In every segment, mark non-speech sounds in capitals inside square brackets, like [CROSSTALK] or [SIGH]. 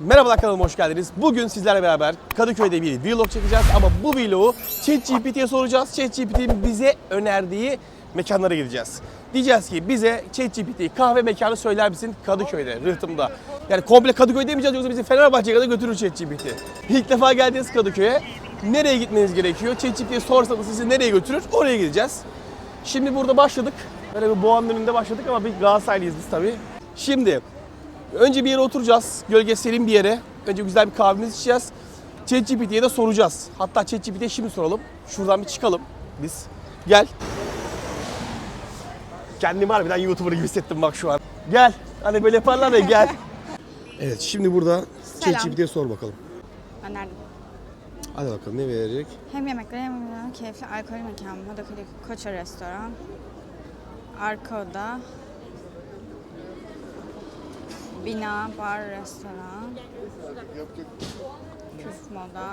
Merhabalar kanalıma hoş geldiniz. Bugün sizlerle beraber Kadıköy'de bir vlog çekeceğiz ama bu vlogu ChatGPT'ye soracağız. ChatGPT'nin bize önerdiği mekanlara gideceğiz. Diyeceğiz ki bize ChatGPT kahve mekanı söyler misin Kadıköy'de, Rıhtım'da. Yani komple Kadıköy demeyeceğiz yoksa bizi Fenerbahçe'ye kadar götürür ChatGPT. İlk defa geldiniz Kadıköy'e. Nereye gitmeniz gerekiyor? ChatGPT'ye sorsanız sizi nereye götürür? Oraya gideceğiz. Şimdi burada başladık. Böyle bir boğanın önünde başladık ama bir Galatasaraylıyız biz tabii. Şimdi Önce bir yere oturacağız. Gölge serin bir yere. Önce güzel bir kahvemizi içeceğiz. ChatGPT'ye de soracağız. Hatta ChatGPT'ye şimdi soralım. Şuradan bir çıkalım biz. Gel. Kendimi harbiden YouTuber gibi hissettim bak şu an. Gel. Hani böyle yaparlar ya gel. [LAUGHS] Evet şimdi burada Selam. ChatGPT'ye sor bakalım. Önerdim. Hadi bakalım ne verecek? Hem yemekleri hem keyifli alkol mekanı. Modakali Koça Restoran. Arka oda. Bina, bar, restoran. Küf moda.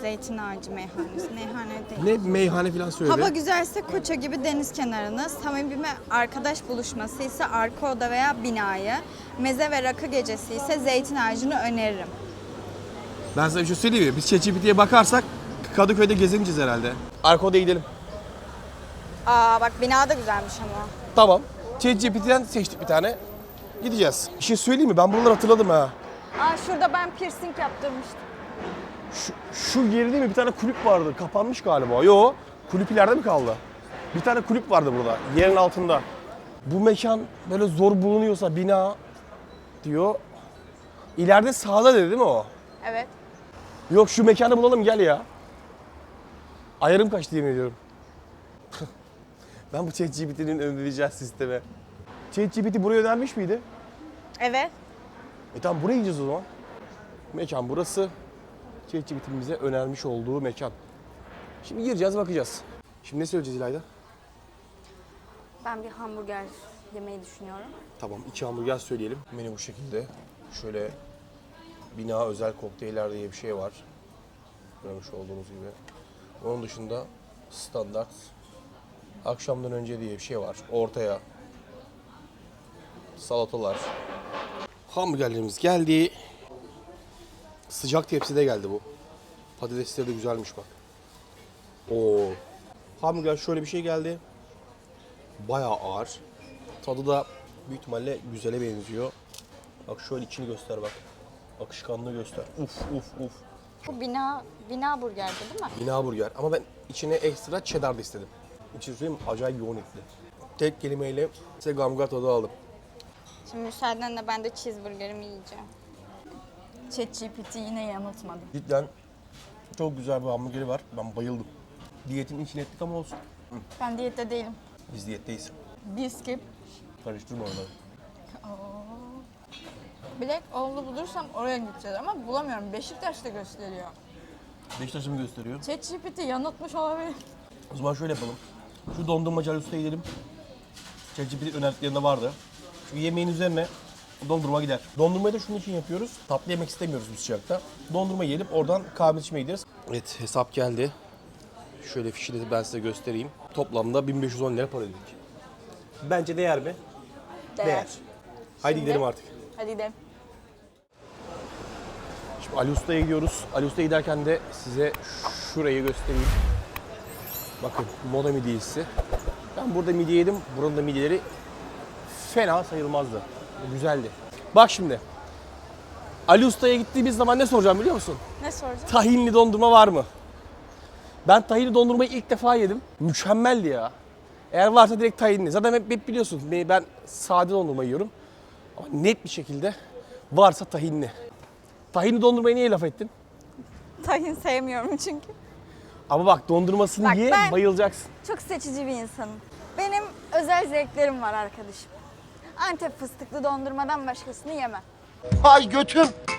Zeytin ağacı meyhanesi. Meyhane değil. Ne meyhane falan söyle. Hava güzelse Koça gibi deniz kenarını, samimi bir arkadaş buluşması ise arka oda veya binayı, meze ve rakı gecesi ise zeytin ağacını öneririm. Ben sana bir şey söyleyeyim mi? Biz ChatGPT'ye bakarsak Kadıköy'de gezemeyeceğiz herhalde. Arka odaya gidelim. Aa bak bina da güzelmiş ama. Tamam. ChatGPT'den seçtik bir tane. Gideceğiz. Bir şey söyleyeyim mi? Ben buraları hatırladım ha. Aa şurada ben piercing yaptırmıştım. Şu, şu geride mi bir tane kulüp vardı? Kapanmış galiba. Yo, kulüp ileride mi kaldı? Bir tane kulüp vardı burada, yerin altında. Bu mekan böyle zor bulunuyorsa bina diyor. İleride sağda dedi değil mi o? Evet. Yok şu mekanı bulalım gel ya. Ayarım kaçtı yemin ediyorum. [LAUGHS] ben bu ChatGPT'nin önereceği sisteme. ChatGPT buraya önermiş miydi? Evet. E tamam buraya gideceğiz o zaman. Mekan burası. ChatGPT'nin bize önermiş olduğu mekan. Şimdi gireceğiz bakacağız. Şimdi ne söyleyeceğiz İlayda? Ben bir hamburger yemeyi düşünüyorum. Tamam iki hamburger söyleyelim. Menü bu şekilde. Şöyle bina özel kokteyller diye bir şey var. Görmüş olduğunuz gibi. Onun dışında standart akşamdan önce diye bir şey var. Ortaya salatalar. Hamburgerlerimiz geldi. Sıcak tepside geldi bu. Patatesleri de güzelmiş bak. Oo. Hamburger şöyle bir şey geldi. Bayağı ağır. Tadı da büyük ihtimalle güzele benziyor. Bak şöyle içini göster bak. Akışkanlığı göster. Uf uf uf. Bu bina bina burgerdi değil mi? Bina burger. Ama ben içine ekstra cheddar da istedim. İçini söyleyeyim acayip yoğun etli. Tek kelimeyle size gamgar tadı aldım. Şimdi müsaadenle ben de cheeseburgerimi yiyeceğim. ChatGPT yine yanıltmadı. Cidden çok güzel bir hamburgeri var. Ben bayıldım. Diyetin içine ettik ama olsun. Ben diyette değilim. Biz diyetteyiz. Skip. Karıştırma onları. Bilek oğlu bulursam oraya gideceğiz ama bulamıyorum. Beşiktaş'ta gösteriyor. Beşiktaş'ı mı gösteriyor? ChatGPT yanıltmış olabilir. O zaman şöyle yapalım. Şu dondurmacı Usta'ya gidelim. ChatGPT önerdiklerinde vardı. Şu yemeğin üzerine dondurma gider. Dondurmayı da şunun için yapıyoruz. Tatlı yemek istemiyoruz biz sıcakta. Dondurma yiyelim oradan kahve içmeye gideriz. Evet hesap geldi. Şöyle fişi de ben size göstereyim. Toplamda 1510 lira para ödedik. Bence değer mi? Değer. Haydi Şimdi- gidelim artık. Hadi gidelim. Şimdi Ali Usta'ya gidiyoruz. Ali Usta'ya giderken de size şurayı göstereyim. Bakın moda midyesi. Ben burada midye yedim. Buranın da midyeleri fena sayılmazdı. Güzeldi. Bak şimdi. Ali Usta'ya gittiğimiz zaman ne soracağım biliyor musun? Ne soracağım? Tahinli dondurma var mı? Ben tahinli dondurmayı ilk defa yedim. Mükemmeldi ya. Eğer varsa direkt tahinli. Zaten hep, hep biliyorsun ben sade dondurma yiyorum. Ama net bir şekilde varsa tahinli. Tahinli dondurmayı niye laf ettin? Tahin sevmiyorum çünkü. Ama bak dondurmasını Bak ye bayılacaksın. Çok seçici bir insanım. Benim özel zevklerim var arkadaşım. Antep fıstıklı dondurmadan başkasını yemem. Ay götüm. [LAUGHS]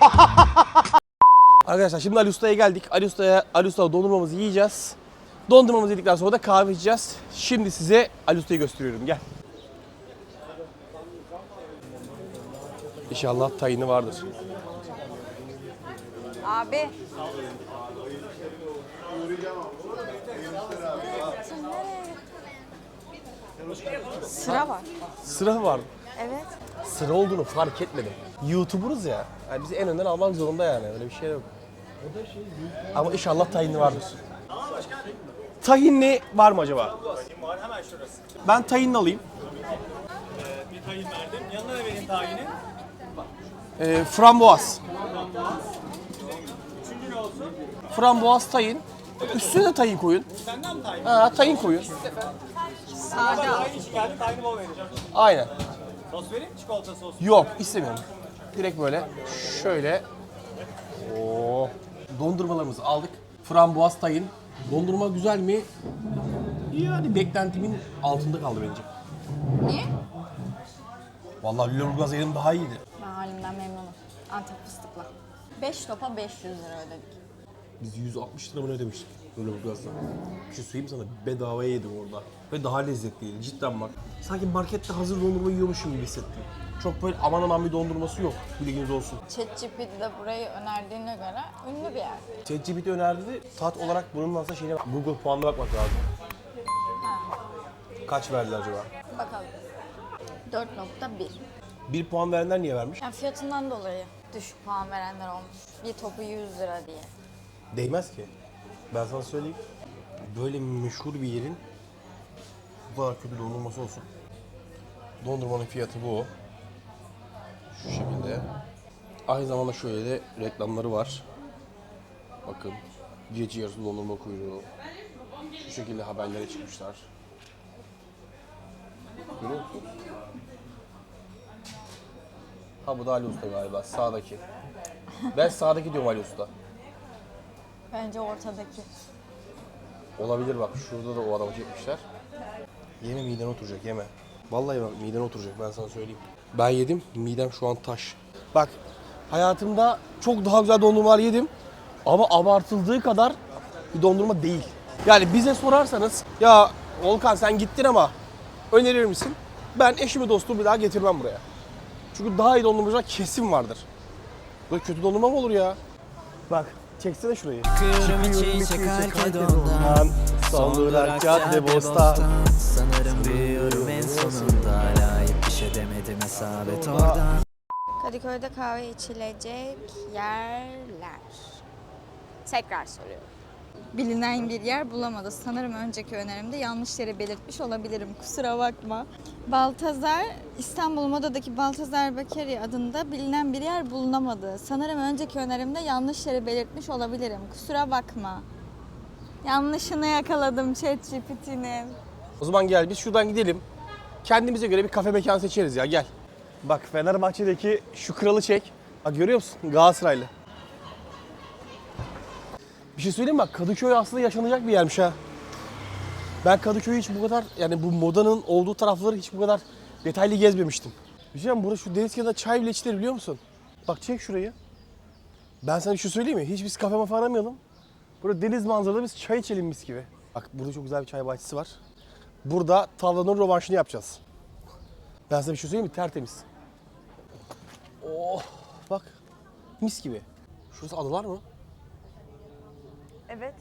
Arkadaşlar şimdi Ali Usta'ya geldik. Ali Usta'ya Ali Usta'da dondurmamızı yiyeceğiz. Dondurmamızı yedikten sonra da kahve içeceğiz. Şimdi size Ali Usta'yı gösteriyorum. Gel. İnşallah tayini vardır. Abi. Sıra var. Sıra var. Evet. Sıra olduğunu fark etmedim. YouTuber'ız ya. Yani bizi en önden almak zorunda yani. Öyle bir şey yok. Ama inşallah tahinli vardır. Tahinli var mı acaba? Var hemen şurası. Ben tahinli alayım. Bir tayin verdim. Yanına da vereyim tayini. Ee, frambuaz. Üçüncü ne olsun? Frambuaz tahin. Üstüne de tahin koyun. Senden mi tayin? Ha, tahin koyun. Ben tayin için geldim. Tayini bol vereceğim. Aynen. Sos vereyim mi? Çikolata sos. Yok istemiyorum. Direkt böyle şöyle. Oo. Dondurmalarımızı aldık. Frambuaz tayin. Dondurma güzel mi? Yani beklentimin altında kaldı bence. Niye? Vallahi Lüleburgaz yerim daha iyiydi. Ben halimden memnunum. Antep fıstıklı. 5 topa 500 lira ödedik. Biz 160 lira mı ne ödemiştik Lüleburgaz'da? Bir şey söyleyeyim sana bedavaya yedim orada. Ve daha lezzetliydi cidden bak. Sanki markette hazır dondurma yiyormuşum gibi hissettim. Çok böyle aman aman bir dondurması yok. Bilginiz olsun. ChatGPT de burayı önerdiğine göre ünlü bir yer. ChatGPT önerdi tat olarak bunun nasıl şeyine bak. Google puanına bakmak lazım. Kaç verdi acaba? Bakalım. 4.1. Bir puan verenler niye vermiş? Yani fiyatından dolayı düşük puan verenler olmuş. Bir topu 100 lira diye. Değmez ki. Ben sana söyleyeyim. Böyle meşhur bir yerin bu kadar kötü dondurması olsun. Dondurmanın fiyatı bu. Şu şekilde. Aynı zamanda şöyle de reklamları var. Bakın. Gece yarısı dondurma kuyruğu. Şu şekilde haberlere çıkmışlar. Görüyor musun? Ha bu da Ali Usta galiba sağdaki. Ben sağdaki diyorum Ali Usta. Bence ortadaki. Olabilir bak şurada da o adamı çekmişler. Yeme miden oturacak yeme. Vallahi bak miden oturacak ben sana söyleyeyim. Ben yedim midem şu an taş. Bak hayatımda çok daha güzel dondurmalar yedim. Ama abartıldığı kadar bir dondurma değil. Yani bize sorarsanız ya Volkan sen gittin ama önerir misin? Ben eşimi dostumu bir daha getirmem buraya. Çünkü daha iyi dondurmacılar kesin vardır. Böyle kötü dondurma mı olur ya? Bak çeksene şurayı. Kırmızı çiçek halde ondan Son durak cadde bostan. Sanırım büyüyorum en sonunda Layık bir şey demedim hesabet oradan Kadıköy'de kahve içilecek yerler. Tekrar soruyorum. Bilinen bir yer bulamadı. Sanırım önceki önerimde yanlış yere belirtmiş olabilirim. Kusura bakma. Baltazar, İstanbul Moda'daki Baltazar Bakeri adında bilinen bir yer bulunamadı. Sanırım önceki önerimde yanlış yere belirtmiş olabilirim. Kusura bakma. Yanlışını yakaladım ChatGPT'nin. O zaman gel biz şuradan gidelim. Kendimize göre bir kafe mekan seçeriz ya gel. Bak Fenerbahçe'deki şu kralı çek. Bak görüyor musun? Galatasaraylı. Bir şey söyleyeyim? Bak Kadıköy aslında yaşanacak bir yermiş ha. Ben Kadıköy'ü hiç bu kadar yani bu modanın olduğu tarafları hiç bu kadar detaylı gezmemiştim. Bir şey burada şu deniz kenarında çay bile içilir biliyor musun? Bak çek şurayı. Ben sana bir şey söyleyeyim mi? Hiç biz kafe mafa aramayalım. Burada deniz manzaralı biz çay içelim mis gibi. Bak burada çok güzel bir çay bahçesi var. Burada tavlanın rövanşını yapacağız. Ben size bir şey söyleyeyim mi? Tertemiz. Oh bak mis gibi. Şurası adalar mı? Evet.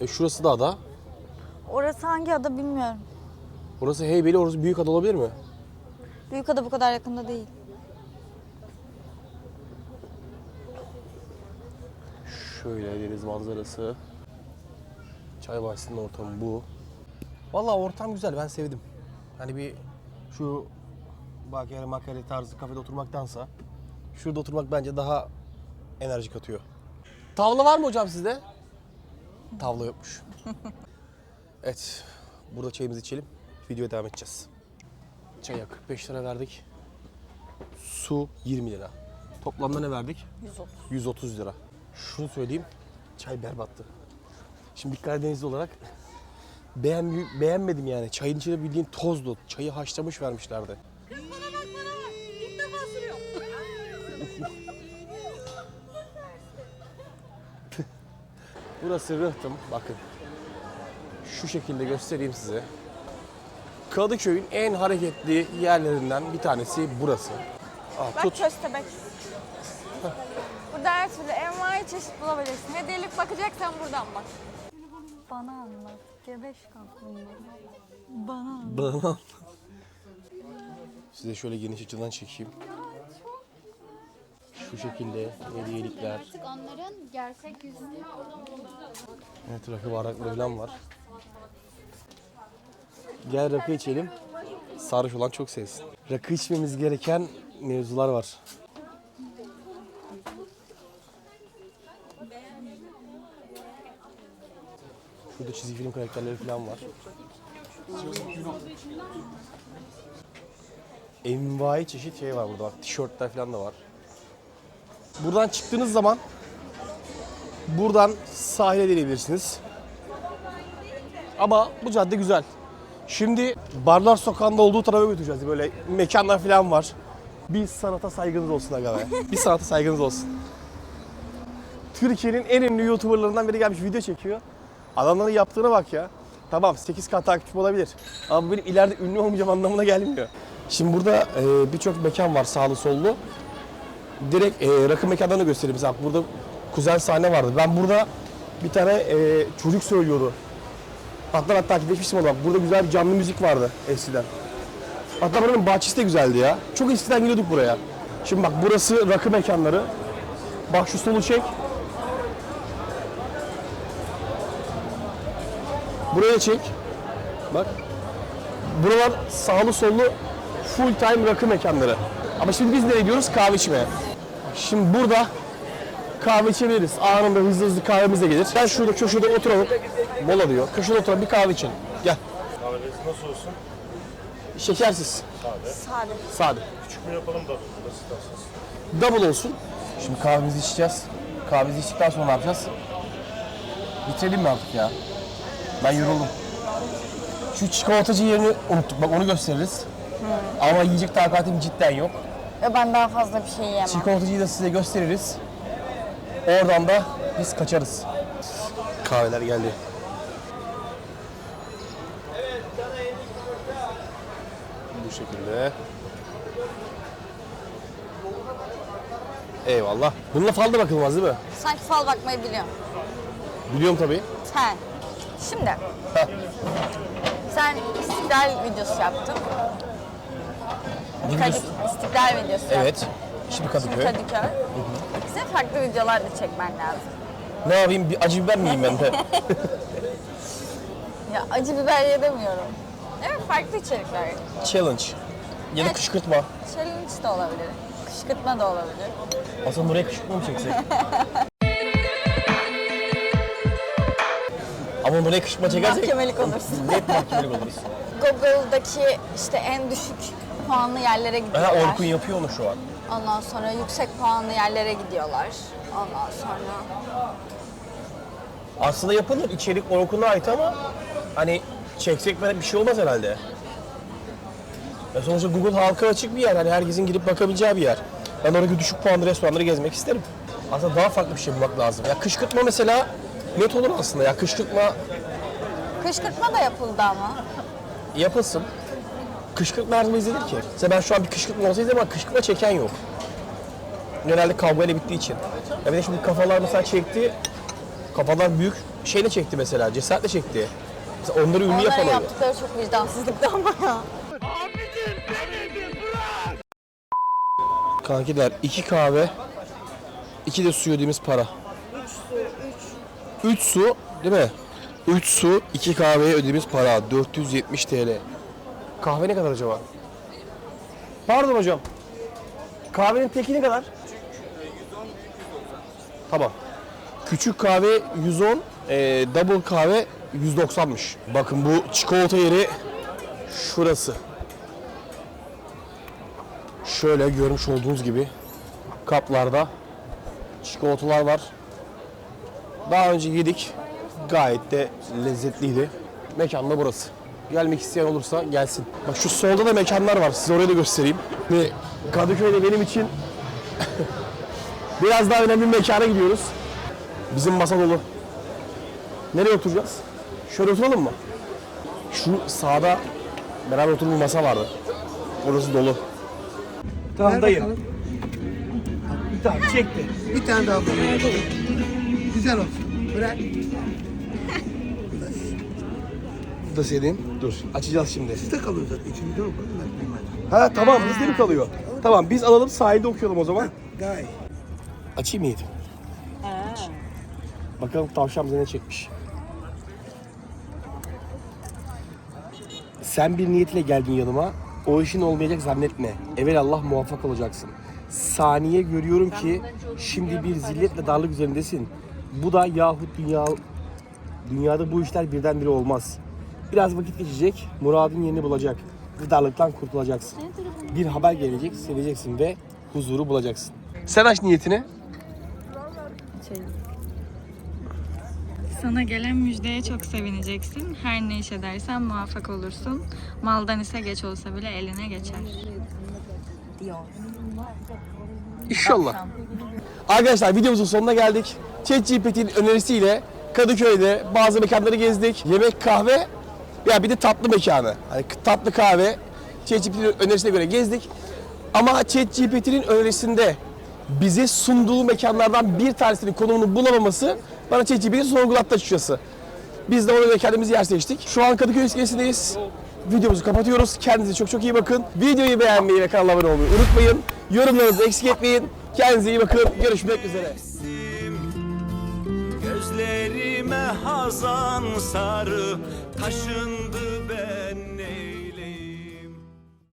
E şurası da ada. Orası hangi ada bilmiyorum. Burası Heybeli, orası büyük ada olabilir mi? Büyükada bu kadar yakında değil. Şöyle deniz manzarası. Çay bahçesinin ortamı bu. Vallahi ortam güzel, ben sevdim. Hani bir şu bakere makale tarzı kafede oturmaktansa şurada oturmak bence daha enerji katıyor. Tavla var mı hocam sizde? Tavla yokmuş. [LAUGHS] evet, burada çayımızı içelim. Videoya devam edeceğiz. Çaya 45 lira verdik. Su 20 lira. Toplamda ne verdik? 130. 130 lira. Şunu söyleyeyim, çay berbattı. Şimdi bir Karadenizli olarak beğen, beğenmedim yani. Çayın içinde bildiğin tozdu. Çayı haşlamış vermişlerdi. Burası Rıhtım. Bakın. Şu şekilde göstereyim size. Kadıköy'ün en hareketli yerlerinden bir tanesi burası. Aa, Bak tut. köstebek. Burada her türlü envai çeşit bulabilirsin. Hediyelik bakacaksan buradan bak. Bana anlat. Gebeş kaplumbağa. Bana anlat. Bana Size şöyle geniş açıdan çekeyim. Şu şekilde hediyelikler. Artık onların gerçek yüzünü Evet rakı bardakları falan var. Gel rakı içelim. Sarhoş olan çok sevsin. Rakı içmemiz gereken mevzular var. Şurada çizgi film karakterleri falan var. Envai çeşit şey var burada bak. Tişörtler falan da var. Buradan çıktığınız zaman buradan sahile deneyebilirsiniz. Ama bu cadde güzel. Şimdi Barlar Sokağı'nda olduğu tarafa götüreceğiz. Böyle mekanlar falan var. Bir sanata saygınız olsun aga be. [LAUGHS] Bir sanata saygınız olsun. Türkiye'nin en ünlü YouTuber'larından biri gelmiş video çekiyor. Adamların yaptığına bak ya. Tamam 8 kat takipçim olabilir. Ama benim ileride ünlü olmayacağım anlamına gelmiyor. Şimdi burada e, birçok mekan var sağlı sollu. Direkt e, rakı mekanlarını göstereyim. Mesela burada kuzen sahne vardı. Ben burada bir tane e, çocuk söylüyordu. Hatta hatta takipleşmiştim ona. Burada güzel bir canlı müzik vardı eskiden. Hatta buranın bahçesi de güzeldi ya. Çok eskiden gidiyorduk buraya. Şimdi bak burası rakı mekanları. Bak şu solu çek. Buraya çek. Bak. Buralar sağlı sollu full time rakı mekanları. Ama şimdi biz nereye gidiyoruz? Kahve içmeye. Şimdi burada kahve içebiliriz. Anında hızlı hızlı kahvemiz de gelir. Gel şurada köşede oturalım. Mola diyor. Köşede oturalım bir kahve içelim. Gel. Kahveniz nasıl olsun? Şekersiz. Sade. Sade. Küçük mü yapalım da nasıl isterseniz? Double olsun. Şimdi kahvemizi içeceğiz. Kahvemizi içtikten sonra ne yapacağız? Bitirelim mi artık ya? Ben yoruldum. Şu çikolatacı yerini unuttuk. Bak onu gösteririz. Ama yiyecek takatim cidden yok. Ve ben daha fazla bir şey yiyemem. Çikolatacıyı da size gösteririz. Oradan da biz kaçarız. Kahveler geldi. Bu şekilde. Eyvallah. Bununla fal da bakılmaz değil mi? Sanki fal bakmayı biliyorum. Biliyorum tabii. Sen. Şimdi. Sen istiklal videosu yaptın. Ne Kadı, biliyorsun? istiklal videosu. Evet. Şimdi Kadıköy. Kadıköy. Senin farklı videolar da çekmen lazım. Ne yapayım? Bir acı biber miyim ben de? [LAUGHS] Ya acı biber yedemiyorum. Evet farklı içerikler. Challenge. Ya da Evet. kışkırtma. Challenge de olabilir. Kışkırtma da olabilir. Aslında buraya kışkırtma mı çeksek? [LAUGHS] Ama buraya kışkırtma çekersek Mahkemelik olursun. net mahkemelik oluruz. [LAUGHS] Google'daki işte en düşük puanlı yerlere Ha, gidiyorlar. Orkun yapıyor onu şu an. Ondan sonra yüksek puanlı yerlere gidiyorlar. Ondan sonra Aslında yapılır. İçerik Orkun'a ait ama hani çeksek böyle bir şey olmaz herhalde. Ya sonuçta Google halka açık bir yer. Hani herkesin girip bakabileceği bir yer. Ben oradaki düşük puanlı restoranları gezmek isterim. Aslında daha farklı bir şey bulmak lazım. Ya kışkırtma mesela net olur aslında. Ya kışkırtma kışkırtma da yapıldı ama. yapılsın. Kışkırtma her zaman izlenir ki. Mesela ben şu an bir kışkırtma olsa izlerim ama kışkırtma çeken yok. Genelde kavgayla bittiği için. Ya bir de şimdi kafalar mesela çekti. Kafalar büyük şeyle çekti mesela. Cesaretle çekti. Mesela onları ünlü Onların oluyor. yaptıkları çok vicdansızlıktı ama ya. Kankiler iki kahve, iki de su ödediğimiz para. Üç su, üç. Üç su değil mi? Üç su, iki kahveye ödediğimiz para. 470 TL. Kahve ne kadar acaba? Pardon hocam. Kahvenin teki ne kadar? Tamam. Küçük kahve 110, e, double kahve 190'mış. Bakın bu çikolata yeri şurası. Şöyle görmüş olduğunuz gibi kaplarda çikolatalar var. Daha önce yedik. Gayet de lezzetliydi. Mekan da burası. Gelmek isteyen olursa gelsin. Bak şu solda da mekanlar var. Size orayı da göstereyim. Ve Kadıköy'de benim için [LAUGHS] biraz daha önemli bir mekana gidiyoruz. Bizim masa dolu. Nereye oturacağız? Şöyle oturalım mı? Şu sağda beraber oturduğum bir masa vardı. Orası dolu. Tamam dayı. Tamam çekti. Bir tane daha bana. Güzel olsun. Bırak. Da senin. Dur açacağız şimdi. Sizde kalıyor zaten. İçinde yok. Ben bilmedim. Ha tamam bizde mi kalıyor? Tamam biz alalım sahilde okuyalım o zaman. İyi. Açayım mı Yiğit'im? Bakalım tavşan bize ne çekmiş. Sen bir niyetiyle geldin yanıma. O işin olmayacak zannetme. Evvel Allah muvaffak olacaksın. Saniye görüyorum ki şimdi bir zilletle darlık üzerindesin. Bu da yahut dünya dünyada bu işler birdenbire olmaz. Biraz vakit geçecek, muradın yerini bulacak. Gıdarlıktan kurtulacaksın. Bir haber gelecek, seveceksin ve huzuru bulacaksın. Sen aç niyetini. Sana gelen müjdeye çok sevineceksin. Her ne iş edersen muvaffak olursun. Maldan ise geç olsa bile eline geçer. İnşallah. Arkadaşlar videomuzun sonuna geldik. ChatGPT'nin önerisiyle Kadıköy'de bazı mekanları gezdik. Yemek, kahve ya bir de tatlı mekanı. Hani tatlı kahve ChatGPT'nin önerisine göre gezdik. Ama ChatGPT'nin önerisinde bize sunduğu mekanlardan bir tanesinin konumunu bulamaması bana ChatGPT'yi sorgulattı açıkçası. Biz de ona göre yer seçtik. Şu an Kadıköy iskelesindeyiz. Videomuzu kapatıyoruz. Kendinize çok çok iyi bakın. Videoyu beğenmeyi ve kanala abone olmayı unutmayın. Yorumlarınızı eksik etmeyin. Kendinize iyi bakın. Görüşmek üzere. Gözlerime hazan sarı Taşındı ben